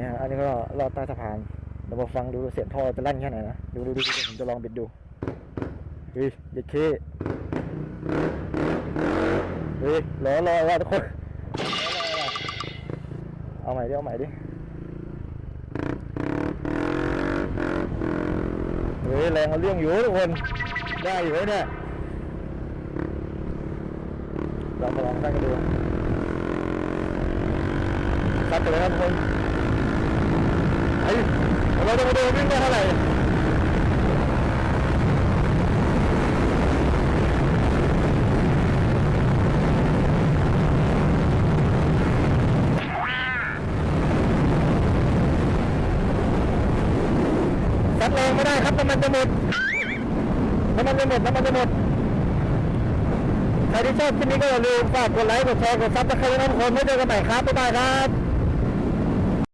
นี่ฮะอันนี้ก็ลอดใต้สะพานเดี๋ยวมาฟังดูเสียงท่อจะลั่นแค่ไหนนะดูดูดูดูผมจะลองบิดดูเฮ้ยเด็กเคเฮ้ยรอรอรอทุกคนรอรอรอเอาใหม่ดิเอาใหม่ดิเฮ้ยแรงเอาเรื่องอยู่ทุกคนได้อยู่เนี่ยลองมาลองตั้งกันดูซัดไปเลยครับทุกคน เราจะมาดูวิ่งได้เท่าไหร่ซัดแรงไม่ได้ครับน้ำมันจะหมดน้ำมันจะหมดน้ำมันจะหมดใครที่ชอบคลิปนี้ก็อย่าลืมฝากกดไลค์กดแชร์กดซับสไครต์นะทุกคนไว้เจอกันใหม่ครับบ๊ายบายครับ